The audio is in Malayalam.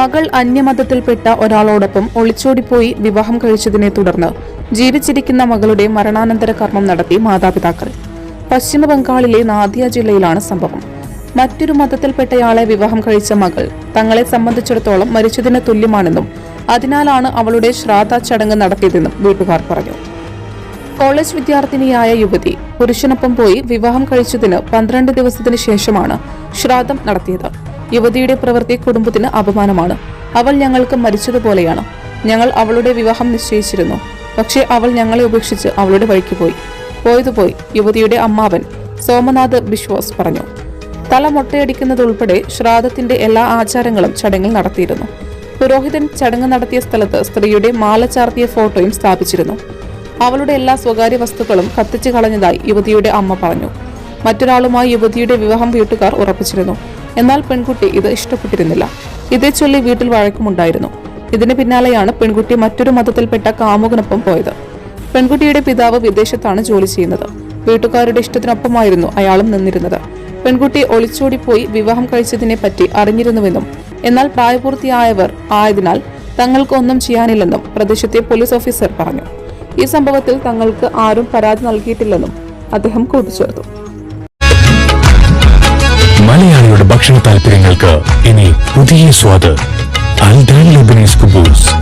മകൾ അന്യമതത്തിൽപ്പെട്ട ഒരാളോടൊപ്പം ഒളിച്ചോടിപ്പോയി വിവാഹം കഴിച്ചതിനെ തുടർന്ന് ജീവിച്ചിരിക്കുന്ന മകളുടെ മരണാനന്തര കർമ്മം നടത്തി മാതാപിതാക്കൾ. പശ്ചിമ ബംഗാളിലെ നാദിയ ജില്ലയിലാണ് സംഭവം. മറ്റൊരു മതത്തിൽപ്പെട്ടയാളെ വിവാഹം കഴിച്ച മകൾ തങ്ങളെ സംബന്ധിച്ചിടത്തോളം മരിച്ചതിന് തുല്യമാണെന്നും അതിനാലാണ് അവളുടെ ശ്രാദ്ധ ചടങ്ങ് നടത്തിയതെന്നും വീട്ടുകാർ പറഞ്ഞു. കോളേജ് വിദ്യാർത്ഥിനിയായ യുവതി പുരുഷനൊപ്പം പോയി വിവാഹം കഴിച്ചതിന് പന്ത്രണ്ട് ദിവസത്തിന് ശേഷമാണ് ശ്രാദ്ധം നടത്തിയത്. യുവതിയുടെ പ്രവൃത്തി കുടുംബത്തിന് അപമാനമാണ്. അവൾ ഞങ്ങൾക്ക് മരിച്ചതുപോലെയാണ്. ഞങ്ങൾ അവളുടെ വിവാഹം നിശ്ചയിച്ചിരുന്നു. പക്ഷേ അവൾ ഞങ്ങളെ ഉപേക്ഷിച്ച് അവളുടെ വഴിക്ക് പോയി. പോയതുപോയി യുവതിയുടെ അമ്മാവൻ സോമനാഥ് ബിശ്വാസ് പറഞ്ഞു. തല മൊട്ടയടിക്കുന്നതുൾപ്പെടെ ശ്രാദ്ധത്തിന്റെ എല്ലാ ആചാരങ്ങളും ചടങ്ങിൽ നടത്തിയിരുന്നു. പുരോഹിതൻ ചടങ്ങ് നടത്തിയ സ്ഥലത്ത് സ്ത്രീയുടെ മാല ചാർത്തിയ ഫോട്ടോയും സ്ഥാപിച്ചിരുന്നു. അവളുടെ എല്ലാ സ്വകാര്യ വസ്തുക്കളും കത്തിച്ചു കളഞ്ഞതായി യുവതിയുടെ അമ്മ പറഞ്ഞു. മറ്റൊരാളുമായി യുവതിയുടെ വിവാഹം വീട്ടുകാർ ഉറപ്പിച്ചിരുന്നു. എന്നാൽ പെൺകുട്ടി ഇത് ഇഷ്ടപ്പെട്ടിരുന്നില്ല. ഇതേ ചൊല്ലി വീട്ടിൽ വഴക്കമുണ്ടായിരുന്നു. ഇതിന് പിന്നാലെയാണ് പെൺകുട്ടി മറ്റൊരു മതത്തിൽപ്പെട്ട കാമുകനൊപ്പം പോയത്. പെൺകുട്ടിയുടെ പിതാവ് വിദേശത്താണ് ജോലി ചെയ്യുന്നത്. വീട്ടുകാരുടെ ഇഷ്ടത്തിനൊപ്പമായിരുന്നു അയാളും നിന്നിരുന്നത്. പെൺകുട്ടി ഒളിച്ചോടിപ്പോയി വിവാഹം കഴിച്ചതിനെ പറ്റി അറിഞ്ഞിരുന്നുവെന്നും എന്നാൽ പ്രായപൂർത്തിയായവർ ആയതിനാൽ തങ്ങൾക്ക് ഒന്നും ചെയ്യാനില്ലെന്നും പ്രദേശത്തെ പോലീസ് ഓഫീസർ പറഞ്ഞു. ഈ സംഭവത്തിൽ തങ്ങൾക്ക് ആരും പരാതി നൽകിയിട്ടില്ലെന്നും അദ്ദേഹം കൂട്ടിച്ചേർത്തു. ഭക്ഷണ താല്പര്യങ്ങൾക്ക് ഇനി പുതിയ സ്വാദ്. അൽദാൻ ലബനീസ് കുബൂസ്.